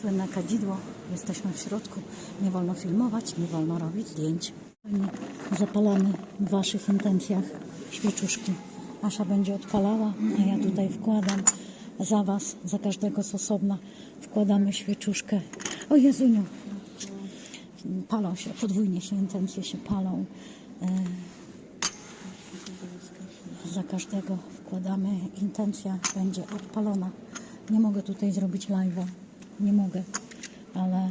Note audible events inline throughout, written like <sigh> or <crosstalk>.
Słynne kadzidło. Jesteśmy w środku. Nie wolno filmować, nie wolno robić zdjęć. Zapalamy w Waszych intencjach świeczuszki. Asia będzie odpalała, a ja tutaj wkładam za Was, za każdego z osobna. Wkładamy świeczuszkę. O Jezuniu! Palą się, podwójnie się intencje się palą. E, za każdego wkładamy. Intencja będzie odpalona. Nie mogę tutaj zrobić live'a. Nie mogę, ale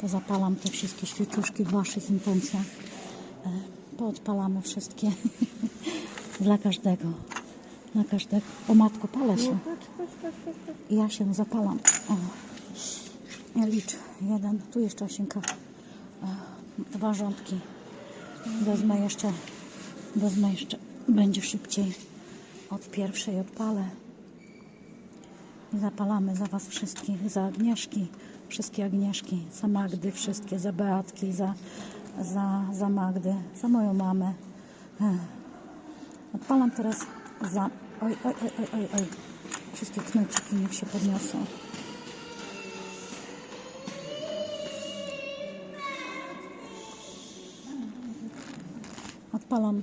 pozapalam te wszystkie świeczuszki w Waszych intencjach. E, Poodpalamy wszystkie <laughs> dla każdego. Dla każdego. O matko, palę się. I ja się zapalam. O. Ja liczę. Jeden. Tu jeszcze Asienka. E, Dwa rządki. Wezmę jeszcze. Wezmę jeszcze. Będzie szybciej. Od pierwszej odpalę. Zapalamy za Was wszystkich, za Agnieszki, wszystkie Agnieszki, za Magdy, wszystkie, za Beatki, za, za, za Magdy, za moją mamę. Odpalam teraz za... Oj, oj, oj, oj, oj, oj. Wszystkie knuciki niech się podniosą. Odpalam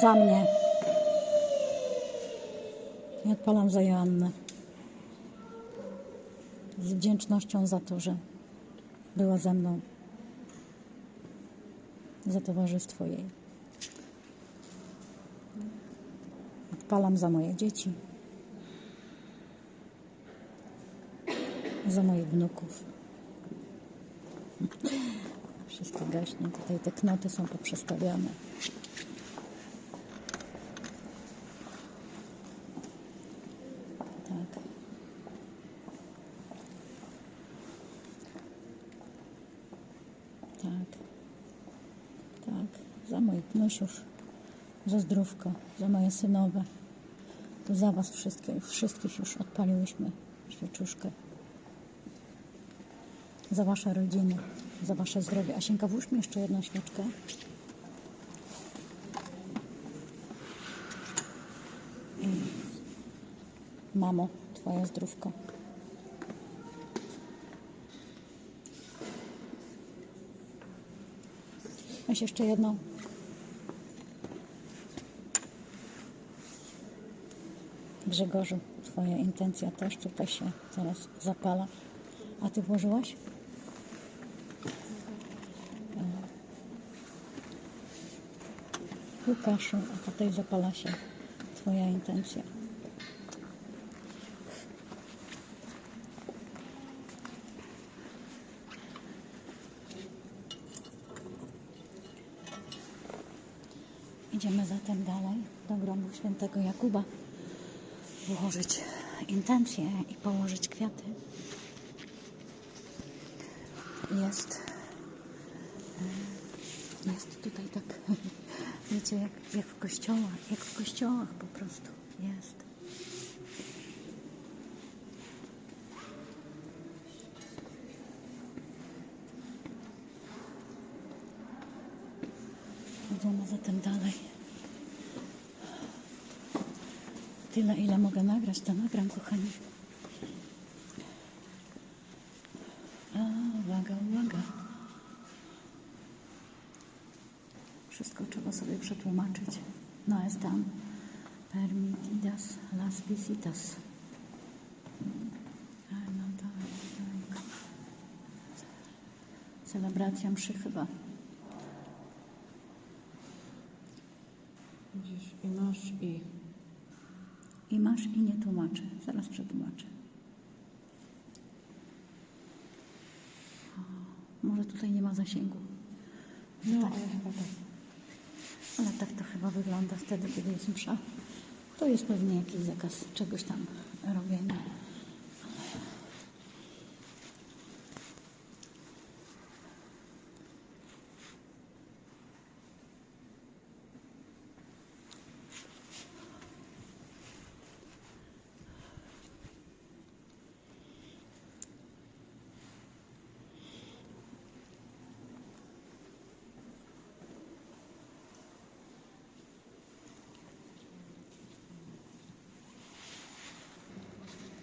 za mnie. Odpalam za Joannę. Z wdzięcznością za to, że była ze mną. Za towarzystwo jej. Odpalam za moje dzieci. Za moich wnuków. Wszystko gaśnie. Tutaj te knoty są poprzestawiane. Tak. Tak. Tak. Wnusiów. Za zdrówko. Za moje synowe. Tu za was wszystkie, wszystkich już odpaliłyśmy świeczuszkę. Za wasze rodziny. Za wasze zdrowie. Asienka, włóż jeszcze jedną świeczkę. Mamo, twoje zdrówko. Weź jeszcze jedną. Grzegorzu, twoja intencja też tutaj się teraz zapala. A ty włożyłaś? Łukaszu, a tutaj zapala się twoja intencja. Idziemy zatem dalej do grobu świętego Jakuba. Włożyć intencje i położyć kwiaty. Jest, jest tutaj tak, <laughs> wiecie, jak, jak w kościołach, jak w kościołach po prostu jest. Idziemy zatem dalej. Tyle, ile mogę nagrać, to nagram, kochani. A, uwaga, uwaga. Wszystko trzeba sobie przetłumaczyć. No están permitidas las visitas. No tak, tak. Celebracja mszy chyba. Gdzieś i masz I masz i nie tłumaczę. Zaraz przetłumaczę. O, może tutaj nie ma zasięgu. no, Tak. ale chyba tak. Ale tak to chyba wygląda wtedy, kiedy jest msza. To jest pewnie jakiś zakaz czegoś tam robienia.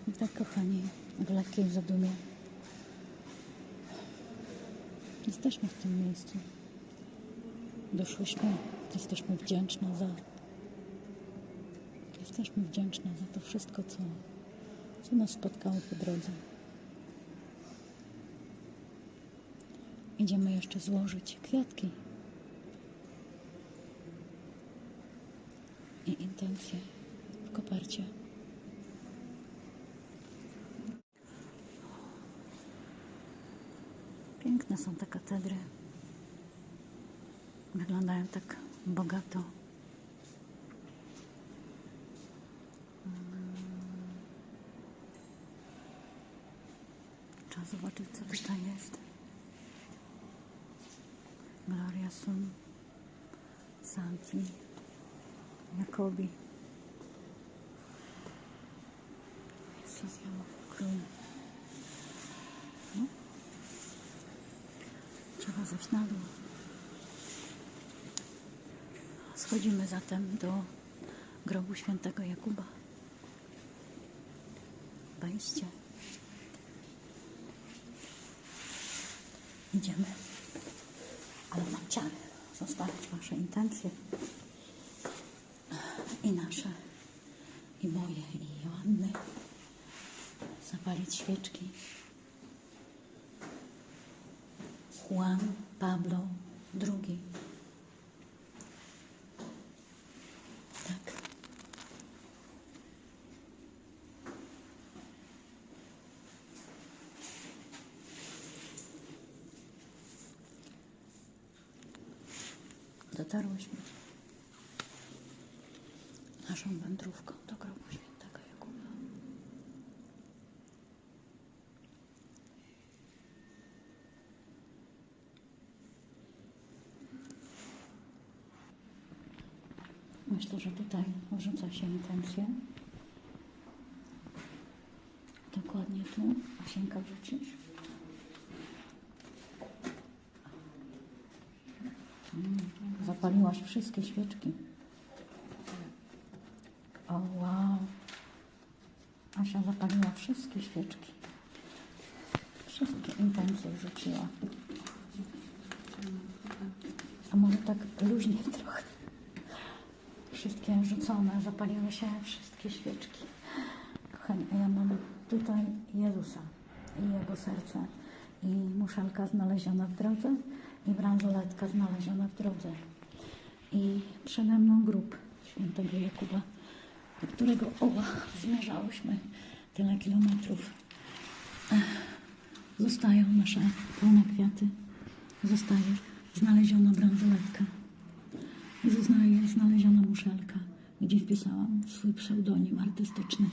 I tak, kochani, w lekkiej zadumie. Jesteśmy w tym miejscu. Doszłyśmy, jesteśmy wdzięczne za. Jesteśmy wdzięczne za to wszystko, co, co nas spotkało po drodze. Idziemy jeszcze złożyć kwiatki i intencje w kopercie. Piękne są te katedry. Wyglądają tak bogato. Trzeba zobaczyć, co tutaj jest. Gloria Sum, Santi, Jakobi. Jezus, Król. No. Trzeba zejść na dół. Schodzimy zatem do grobu świętego Jakuba. Wejście. Idziemy. Ale mam ciary zostawić Wasze intencje i nasze, i moje, i Joanny. Zapalić świeczki. Juan Pablo II. Tak. Dotarłyśmy naszą wędrówką do grobu świętego Jakuba. Myślę, że tutaj wrzuca się intencje. Dokładnie tu. Asienka wrzucisz. Mm, Zapaliłaś wszystkie świeczki. O wow. Asia zapaliła wszystkie świeczki. Wszystkie intencje wrzuciła. A może tak luźnie trochę. Wszystkie rzucone, zapaliły się wszystkie świeczki. Kochani, a ja mam tutaj Jezusa i Jego serce i muszelka znaleziona w drodze i bransoletka znaleziona w drodze. I przede mną grób świętego Jakuba, do którego oła zmierzałyśmy tyle kilometrów. Zostają nasze pełne kwiaty, zostaje znaleziona bransoletka. Zostaje znaleziona muszelka, gdzie wpisałam swój pseudonim artystyczny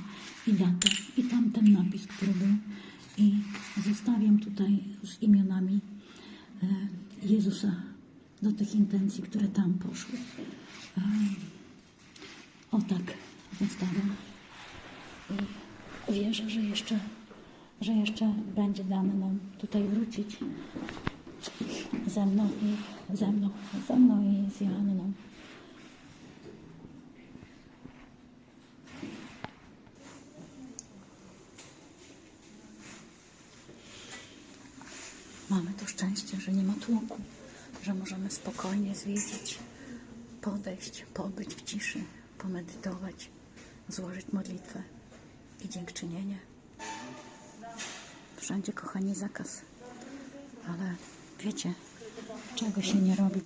i datę i tamten napis, który był. I zostawiam tutaj z imionami e, Jezusa do tych intencji, które tam poszły. E, o tak zostawiam. I wierzę, że jeszcze, że jeszcze będzie dane nam tutaj wrócić ze mną i ze mną, ze mną i z Joanną. Mamy to szczęście, że nie ma tłoku, że możemy spokojnie zwiedzić, podejść, pobyć w ciszy, pomedytować, złożyć modlitwę i dziękczynienie. Wszędzie, kochani, zakaz. Ale wiecie, czego się nie robi.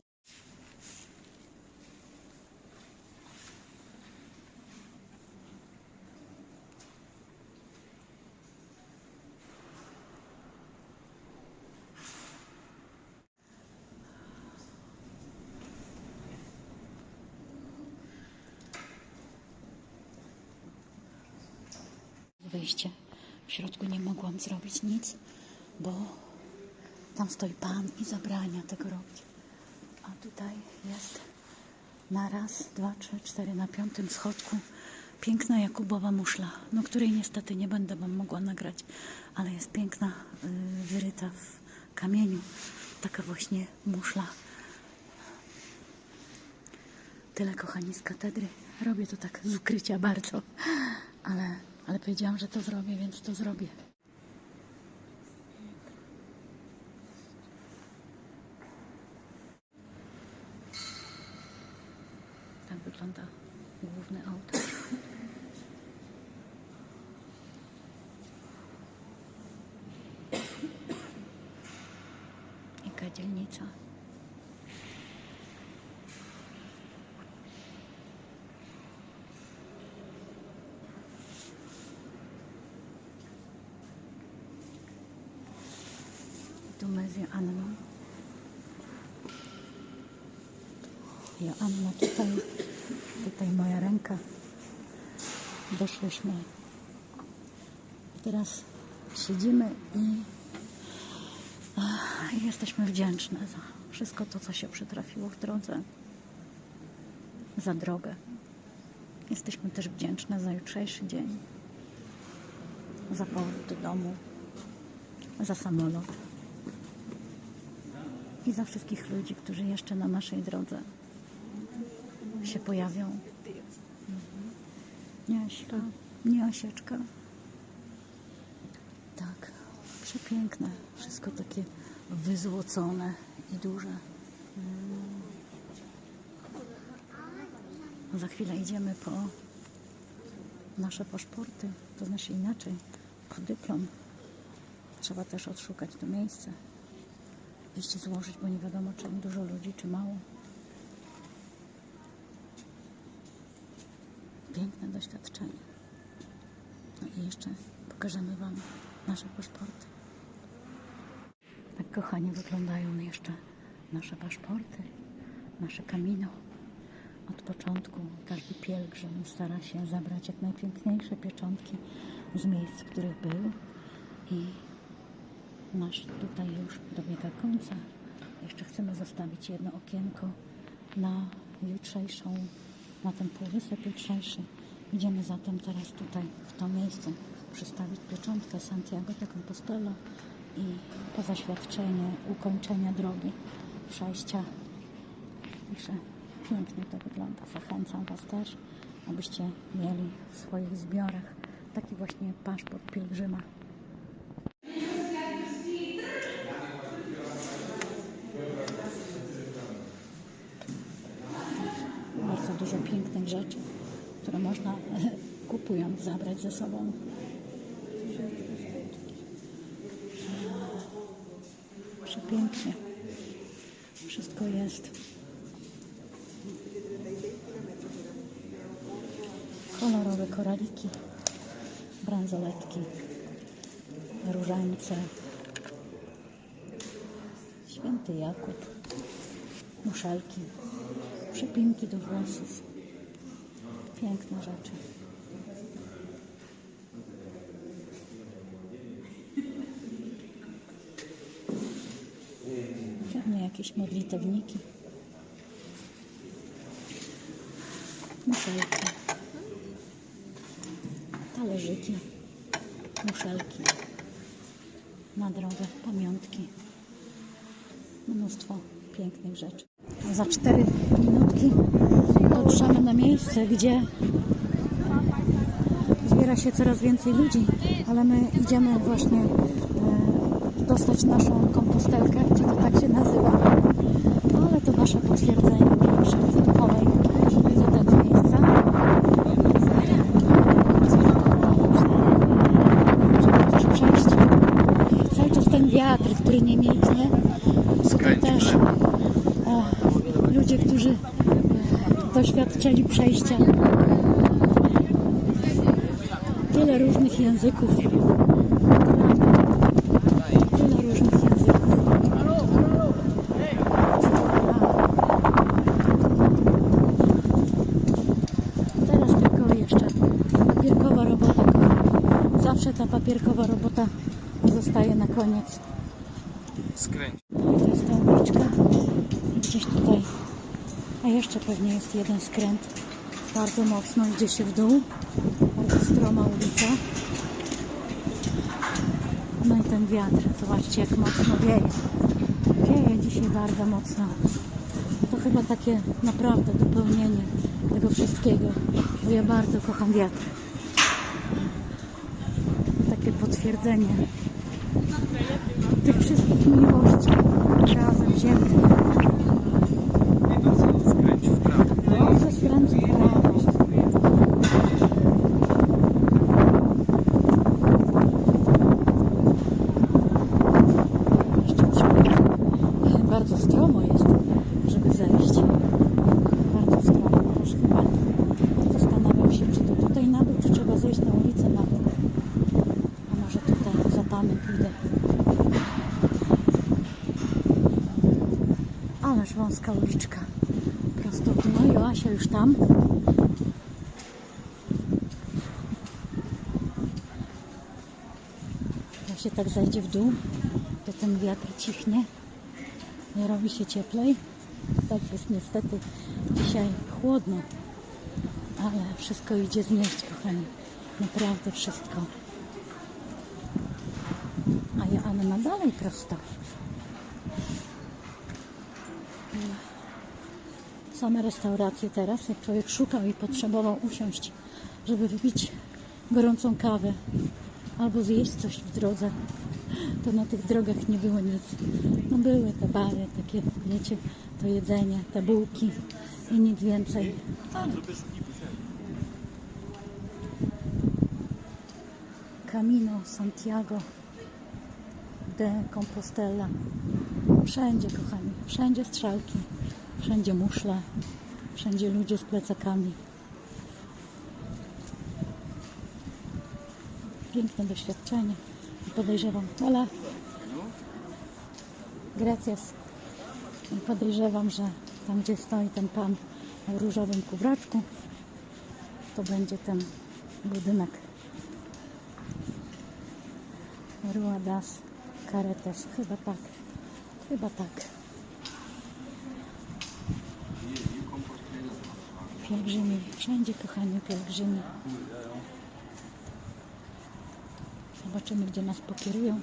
Wyjście. W środku nie mogłam zrobić nic, bo tam stoi Pan i zabrania tego robić. A tutaj jest na raz, dwa, trzy, cztery, na piątym schodku piękna Jakubowa muszla, no której niestety nie będę Wam mogła nagrać, ale jest piękna, y, wyryta w kamieniu. Taka właśnie muszla. Tyle kochani z katedry. Robię to tak z ukrycia bardzo, ale, ale powiedziałam, że to zrobię, więc to zrobię. wygląda główny ołtarz. I kadzielnica. Tu my z Joanną. Joanna tutaj, tutaj moja ręka. Doszłyśmy. Teraz siedzimy i ach, jesteśmy wdzięczne za wszystko to, co się przytrafiło w drodze. Za drogę. Jesteśmy też wdzięczne za jutrzejszy dzień. Za powrót do domu. Za samolot i za wszystkich ludzi, którzy jeszcze na naszej drodze się pojawią. Nie Aśka, nie Asieczka. Tak, przepiękne, wszystko takie wyzłocone i duże. Za chwilę idziemy po nasze paszporty, to znaczy inaczej, po dyplom. Trzeba też odszukać to miejsce iść złożyć, bo nie wiadomo, czy dużo ludzi, czy mało. Piękne doświadczenie. No i jeszcze pokażemy Wam nasze paszporty. Tak, kochani, wyglądają jeszcze nasze paszporty, nasze kamino. Od początku każdy pielgrzym stara się zabrać jak najpiękniejsze pieczątki z miejsc, w których był i nasz tutaj już dobiega końca. Jeszcze chcemy zostawić jedno okienko na jutrzejszą, na ten półwysep jutrzejszy. Idziemy zatem teraz tutaj, w to miejsce, przystawić pieczątkę Santiago de Compostela i po zaświadczenie ukończenia drogi przejścia. Także pięknie to wygląda. Zachęcam Was też, abyście mieli w swoich zbiorach taki właśnie paszport pielgrzyma. bardzo dużo pięknych rzeczy, które można <laughs> kupując zabrać ze sobą. Przepięknie. Wszystko jest. Kolorowe koraliki, bransoletki, różańce, święty Jakub, muszelki, przypinki do włosów. Piękne rzeczy. Pewnie jakieś modlitewniki. Muszelki. Talerzyki. Muszelki. Na drogę. Pamiątki. Mnóstwo pięknych rzeczy. Za cztery minutki dotrzemy na miejsce, gdzie zbiera się coraz więcej ludzi, ale my idziemy właśnie e, dostać naszą kompostelkę, czy to tak się nazywa, ale to nasze potwierdzenie pierwsze duchowej za tego miejsca. Trzeba też przejść. Cały czas ten wiatr, który nie milknie, tutaj też o, ludzie, którzy e, doświadczyli przejścia. Tyle różnych języków. Tyle różnych języków. Teraz tylko jeszcze papierkowa robota. Zawsze ta papierkowa robota zostaje na koniec. Skręć. To jest ta uliczka. Gdzieś tutaj. A jeszcze pewnie jest jeden skręt. Bardzo mocno idzie się w dół. Bardzo stroma ulica. No i ten wiatr. Zobaczcie jak mocno wieje. Wieje dzisiaj bardzo mocno. To chyba takie naprawdę dopełnienie tego wszystkiego. Bo ja bardzo kocham wiatr. Takie potwierdzenie tych wszystkich miłości razem wziętych. Skręć w prawo. Dobrze skręcę taka uliczka. Prosto w dół. No i Joasia już tam. Jak się tak zajdzie w dół, to ten wiatr cichnie. Nie robi się cieplej. Tak jest niestety dzisiaj chłodno. Ale wszystko idzie znieść, kochani. Naprawdę wszystko. A ja Anna dalej prosto. Same restauracje teraz, jak człowiek szukał i potrzebował usiąść, żeby wypić gorącą kawę albo zjeść coś w drodze, to na tych drogach nie było nic. No były te bary, takie, wiecie, to jedzenie, te bułki i nic więcej. Camino Santiago de Compostela. Wszędzie, kochani, wszędzie strzałki, wszędzie muszle, wszędzie ludzie z plecakami. Piękne doświadczenie. Podejrzewam, ale gracias. Podejrzewam, że tam, gdzie stoi ten pan w różowym kubraczku, to będzie ten budynek Rua das Caretas. Chyba tak. Chyba tak. Pielgrzymi. Wszędzie, kochani, pielgrzymi. Zobaczymy, gdzie nas pokierują.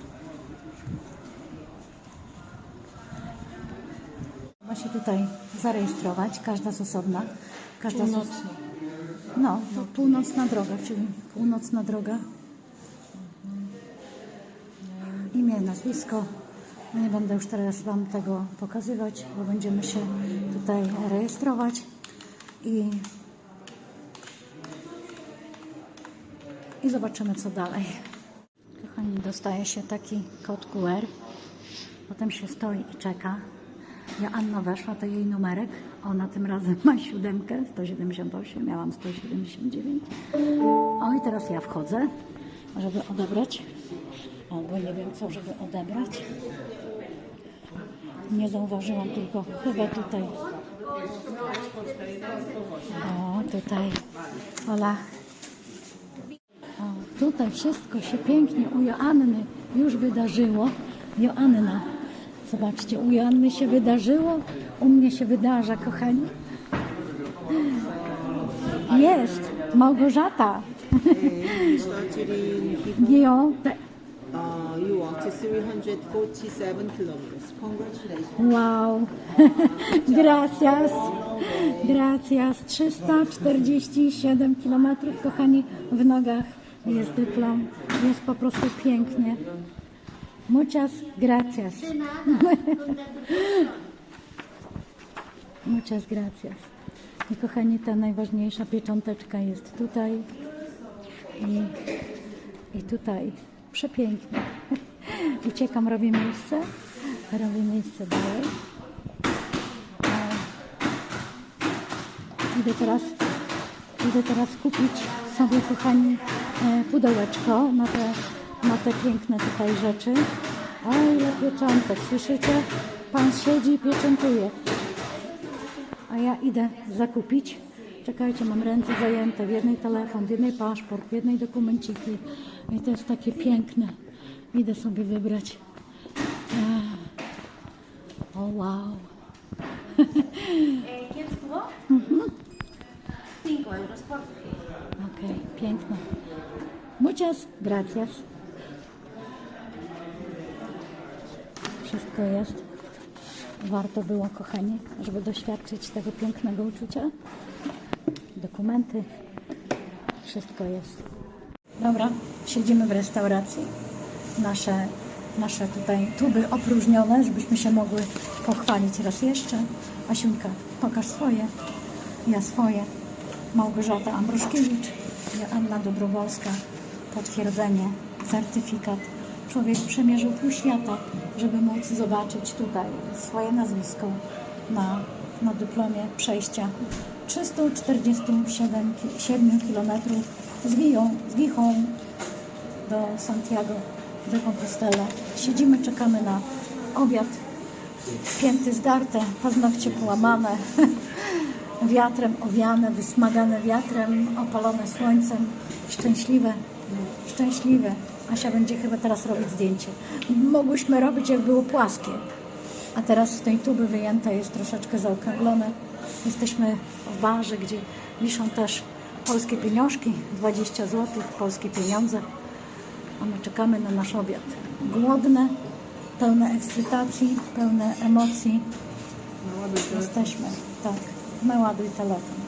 Trzeba się tutaj zarejestrować. Każda z osobna. Każda z no, to północna droga, czyli północna droga. Imię, nazwisko. No Nie będę już teraz Wam tego pokazywać, bo będziemy się tutaj rejestrować i, i zobaczymy co dalej. Kochani, dostaje się taki kod QR. Potem się stoi i czeka. Ja Anna weszła, to jej numerek. Ona tym razem ma siódemkę, 178, miałam 179. O i teraz ja wchodzę, żeby odebrać. Albo nie wiem co, żeby odebrać. Nie zauważyłam tylko chyba tutaj. O, tutaj. Ola. O, tutaj wszystko się pięknie u Joanny już wydarzyło. Joanna. Zobaczcie, u Joanny się wydarzyło, u mnie się wydarza, kochani. Jest Małgorzata. Guillaume. te- uh, you walked 347 kilometers. Congratulations. Wow. <laughs> Gracias. Gracias. 347 km, kochani, w nogach jest dyplom. Jest po prostu pięknie. Muchas gracias. <laughs> Muchas gracias. I kochani, ta najważniejsza piecząteczka jest tutaj i, i tutaj. Przepięknie. <laughs> Uciekam, robię miejsce. Robię miejsce dalej. E, Idę teraz, idę teraz kupić sobie, kochani, e, pudełeczko na te, na te piękne tutaj rzeczy. O, ile pieczątek, słyszycie? Pan siedzi i pieczętuje. A ja idę zakupić. Czekajcie, mam ręce zajęte. W jednej telefon, w jednej paszport, w jednej dokumenciki. I to jest takie piękne. Idę sobie wybrać. O wow. Euros por Okej, piękne. Muchas gracias. Wszystko jest. Warto było, kochani, żeby doświadczyć tego pięknego uczucia. Dokumenty. Wszystko jest. Dobra, siedzimy w restauracji. Nasze, nasze tutaj tuby opróżnione, żebyśmy się mogły pochwalić raz jeszcze. Asiunka, pokaż swoje. Ja swoje. Małgorzata Ambruszkiewicz, Joanna Dobrowolska. Potwierdzenie, certyfikat. Człowiek przemierzył pół świata, żeby móc zobaczyć tutaj swoje nazwisko na, na dyplomie przejścia 347 ki- 7 kilometrów z Wiją, z Wichą do Santiago de Compostela. Siedzimy, czekamy na obiad. Pięty zdarte, paznokcie połamane, <laughs> wiatrem owiane, wysmagane wiatrem, opalone słońcem, szczęśliwe, szczęśliwe. Asia będzie chyba teraz robić zdjęcie. Mogłyśmy robić, jak było płaskie. A teraz z tej tuby wyjęta jest troszeczkę zaokrąglone. Jesteśmy w barze, gdzie wiszą też polskie pieniążki, 20 zł, polskie pieniądze. A my czekamy na nasz obiad. Głodne, pełne ekscytacji, pełne emocji. Telefon. Jesteśmy, tak. Naładuj telefon. Twojego.